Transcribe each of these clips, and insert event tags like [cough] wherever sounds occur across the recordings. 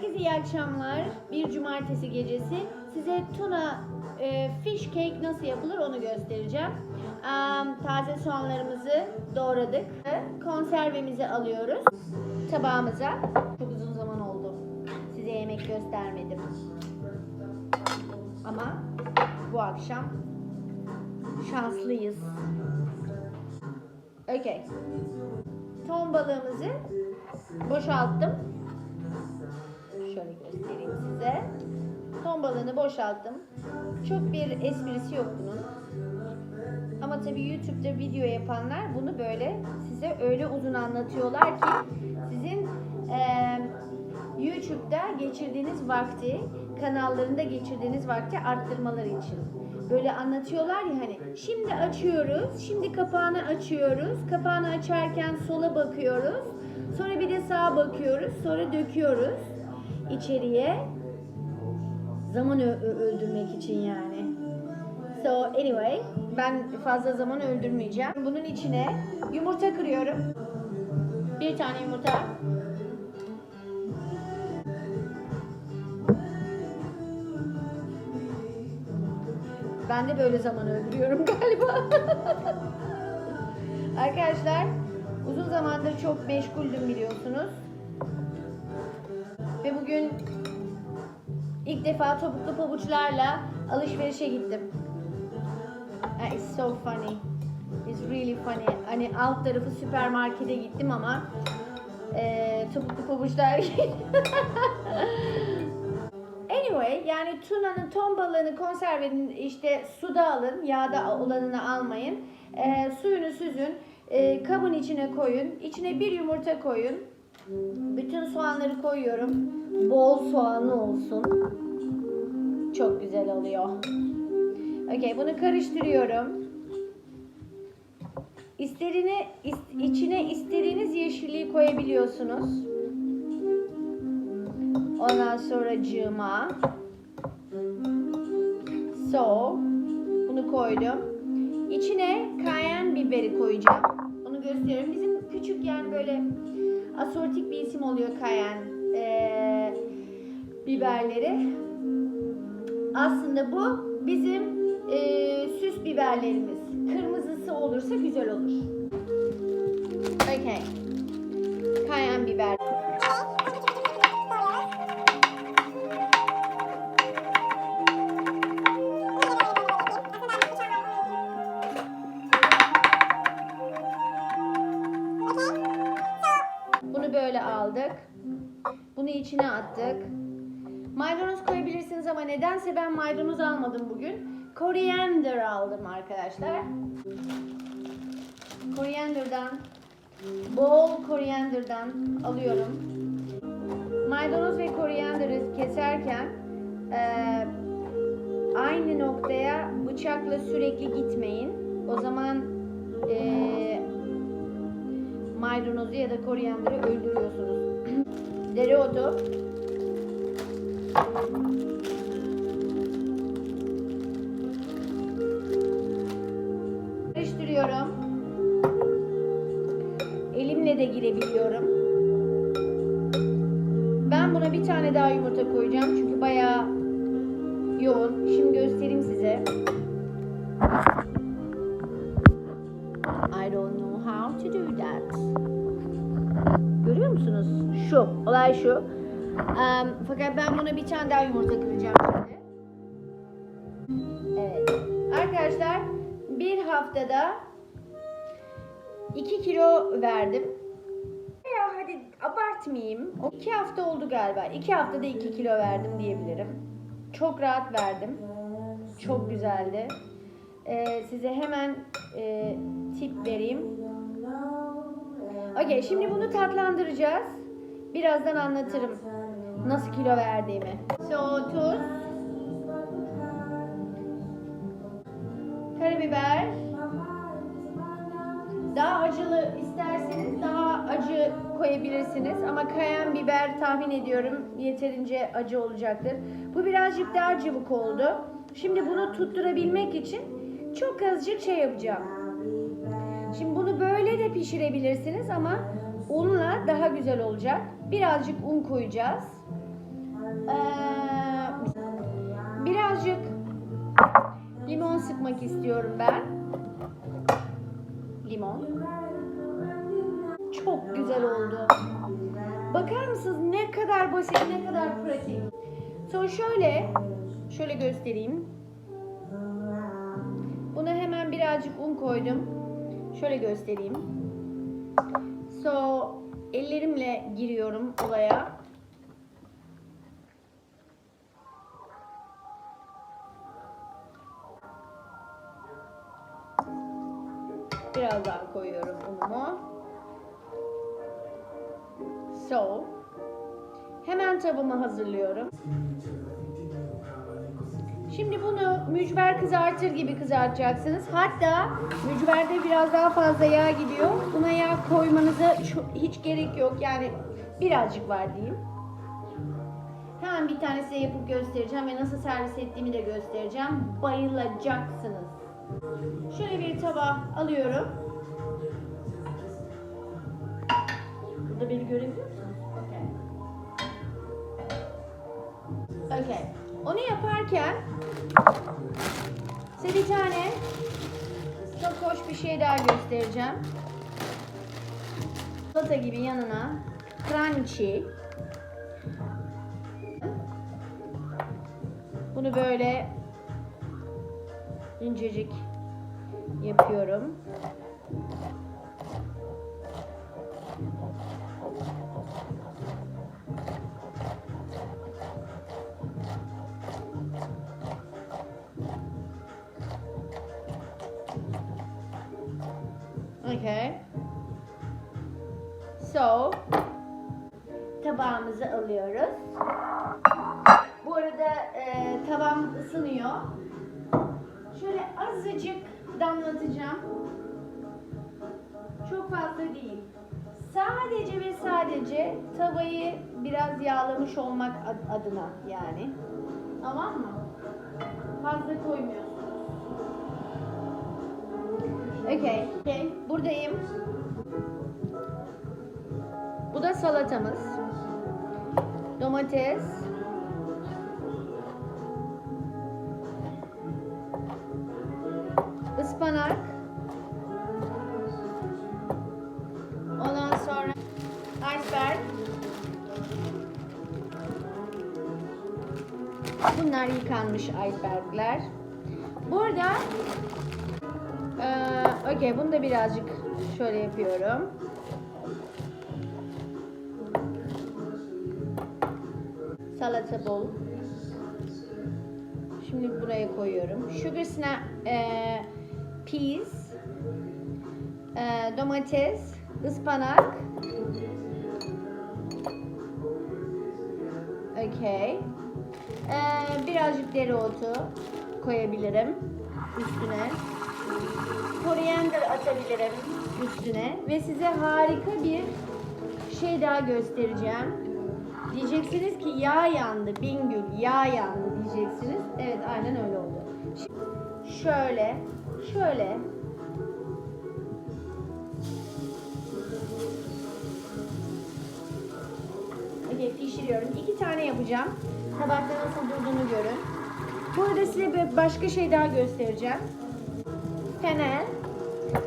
Herkese iyi akşamlar. Bir cumartesi gecesi size tuna e, fish cake nasıl yapılır onu göstereceğim. Am, taze soğanlarımızı doğradık. Konservemizi alıyoruz tabağımıza. Çok uzun zaman oldu. Size yemek göstermedim. Ama bu akşam şanslıyız. Okay. Ton balığımızı boşalttım. Size. Ton balığını boşalttım. Çok bir esprisi yok bunun. Ama tabii YouTube'da video yapanlar bunu böyle size öyle uzun anlatıyorlar ki sizin eee, YouTube'da geçirdiğiniz vakti, kanallarında geçirdiğiniz vakti arttırmaları için. Böyle anlatıyorlar ya hani şimdi açıyoruz, şimdi kapağını açıyoruz, kapağını açarken sola bakıyoruz, sonra bir de sağa bakıyoruz, sonra döküyoruz içeriye zaman öldürmek için yani. So anyway, ben fazla zaman öldürmeyeceğim. Bunun içine yumurta kırıyorum. Bir tane yumurta. Ben de böyle zaman öldürüyorum [laughs] galiba. Arkadaşlar, uzun zamandır çok meşguldüm biliyorsunuz. Ve bugün ilk defa topuklu pabuçlarla alışverişe gittim. It's so funny. It's really funny. Hani alt tarafı süpermarkete gittim ama eee topuklu pabuçlar [laughs] Anyway yani tunanın ton balığını konservenin işte suda alın yağda olanını almayın. Eee, suyunu süzün eee, kabın içine koyun içine bir yumurta koyun. Bütün soğanları koyuyorum. Bol soğanlı olsun. Çok güzel oluyor. Okey bunu karıştırıyorum. İsterini, is- içine istediğiniz yeşilliği koyabiliyorsunuz. Ondan sonra cığıma. So, bunu koydum. İçine kayen biberi koyacağım. Onu gösteriyorum. Bizim küçük yani böyle asortik bir isim oluyor kayen eee, biberleri. Aslında bu bizim eee, süs biberlerimiz. Kırmızısı olursa güzel olur. Okay. Kayen biber. Bunu böyle aldık. Bunu içine attık. Maydanoz koyabilirsiniz ama nedense ben maydanoz almadım bugün. Koriander aldım arkadaşlar. Koriander'dan bol koriander'dan alıyorum. Maydanoz ve korianderi keserken eee, aynı noktaya bıçakla sürekli gitmeyin. O zaman eee maydanozu ya da koriyanderi öldürüyorsunuz. [clears throat] Dereotu. Buna bir tane daha yumurta koyacağım çünkü bayağı yoğun. Şimdi göstereyim size. I don't know how to do that. Görüyor musunuz? Şu, olay şu. Em, fakat ben buna bir tane daha yumurta kıracağım şimdi. Evet. Arkadaşlar bir haftada 2 kilo verdim. Abartmayayım. 2 hafta oldu galiba. 2 haftada 2 kilo verdim diyebilirim. Çok rahat verdim. Çok güzeldi. Ee, size hemen e, tip vereyim. Okey şimdi bunu tatlandıracağız. Birazdan anlatırım nasıl kilo verdiğimi. So tuz. Karabiber. Daha acılı isterseniz daha acı koyabilirsiniz ama kayan biber tahmin ediyorum yeterince acı olacaktır. Bu birazcık daha cıvık oldu. Şimdi bunu tutturabilmek için çok azıcık şey yapacağım. Şimdi bunu böyle de pişirebilirsiniz ama unla daha güzel olacak. Birazcık un koyacağız. Ee, birazcık limon sıkmak istiyorum ben. Limon. Çok güzel oldu. Bakar mısınız ne kadar basit, ne kadar pratik. Sonra şöyle, şöyle göstereyim. Buna hemen birazcık un koydum. Şöyle göstereyim. So, ellerimle giriyorum olaya. Biraz daha koyuyorum unumu. So, hemen tavamı hazırlıyorum. Şimdi bunu mücver kızartır gibi kızartacaksınız. Hatta mücverde biraz daha fazla yağ gidiyor. Buna yağ koymanıza hiç gerek yok. Yani birazcık var diyeyim. Hemen bir tane size yapıp göstereceğim ve nasıl servis ettiğimi de göstereceğim. Bayılacaksınız. Şöyle bir tabağa alıyorum. Beni görebiliyor musunuz? Okay. Okay. Onu yaparken size bir tane çok hoş bir şey daha göstereceğim. Salata gibi yanına crunchy. Bunu böyle incecik yapıyorum. Okay. So, tabağımızı alıyoruz. Bu arada e, tavam ısınıyor. Şöyle azıcık damlatacağım. Çok fazla değil. Sadece ve sadece tavayı biraz yağlamış olmak ad- adına yani. Tamam mı? Fazla koymuyorsunuz. Okay. okay. Buradayım. Bu da salatamız. Domates. ıspanak. Ondan sonra iceberg. Bunlar yıkanmış icebergler. Burada eee okey bunu da birazcık şöyle yapıyorum. Salata bol. Şimdi buraya koyuyorum. Sugar snap, eee peas, eee, domates, ıspanak. Okay. Eee, birazcık dereotu koyabilirim üstüne. Koriander atabilirim üstüne ve size harika bir şey daha göstereceğim. Diyeceksiniz ki yağ yandı, Bingül yağ yandı diyeceksiniz. Evet aynen öyle oldu. Şöyle, şöyle Okey pişiriyorum. İki tane yapacağım. Tabakta nasıl durduğunu görün. Bu arada size başka şey daha göstereceğim. Fenel.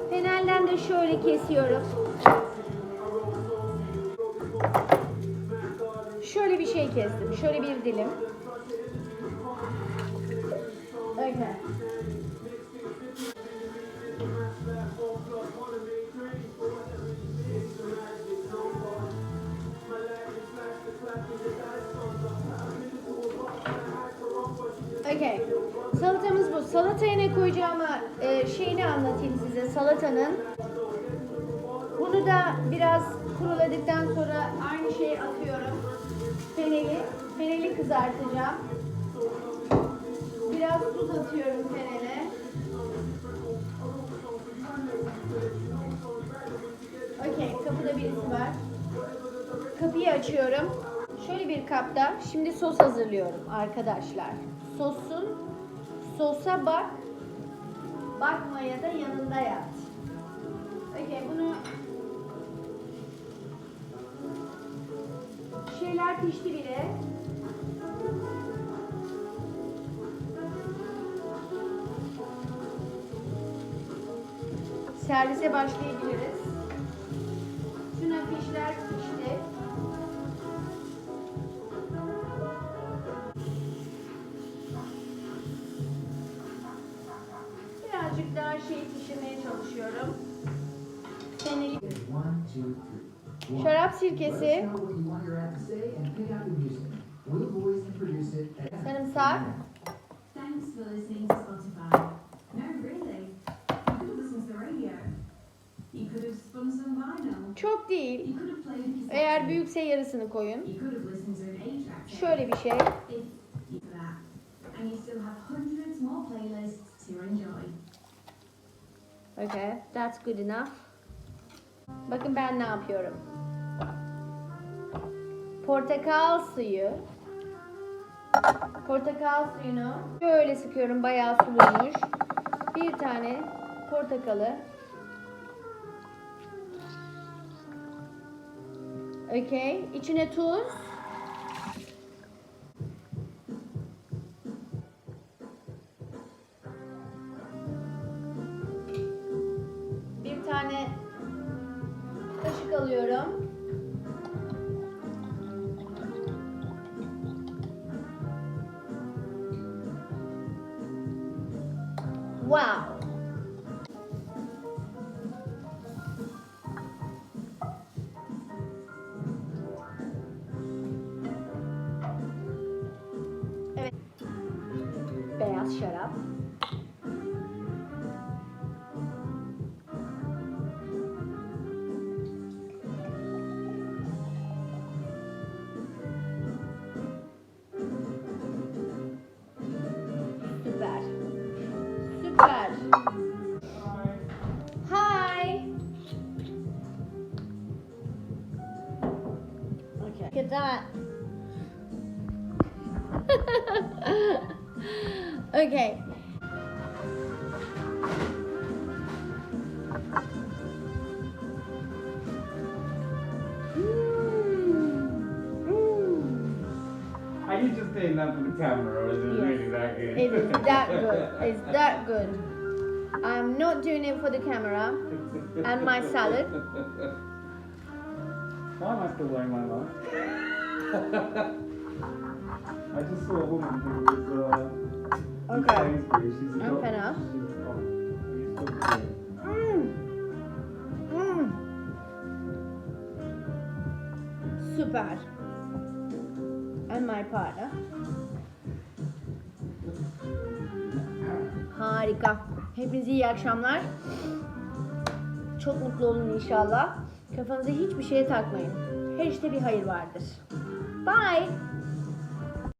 Fenelden de şöyle kesiyorum. Şöyle bir şey kestim. Şöyle bir dilim. Okay. Okay. Salatamız bu. Salataya ne koyacağımı şeyini anlatayım size. Salatanın. Bunu da biraz kuruladıktan sonra aynı şeyi atıyorum. Feneli. Feneli kızartacağım. Biraz tuz atıyorum fenele. Okey, kapıda birisi var. Kapıyı açıyorum. Şöyle bir kapta şimdi sos hazırlıyorum arkadaşlar. Sosun sosa bak, bakma ya da yanında yat. Okey bunu şeyler pişti bile. Servise başlayın. Have spun some vinyl. çok değil. Eğer büyükse yarısını koyun. Şöyle bir şey. Okay, that's good enough. Bakın ben ne yapıyorum. Portakal suyu. Portakal suyunu şöyle sıkıyorum bayağı suluymuş. Bir tane portakalı. Okay, içine tuz. Beyaz şarap. Süper. Okay. Mm. Mm. Are you just saying that for the camera, or is it Yes. really that good? It's that good. It's [laughs] that good. I'm not doing it for the camera. and my salad. Why am I still wearing my mask? [laughs] I just saw a woman who was uh, in Okay. Still doing it? Mm. Mm. Süper. And my partner. Harika. Hepinize iyi akşamlar. Çok mutlu olun inşallah. Kafanıza hiçbir şeye takmayın. Her işte bir hayır vardır. Bye.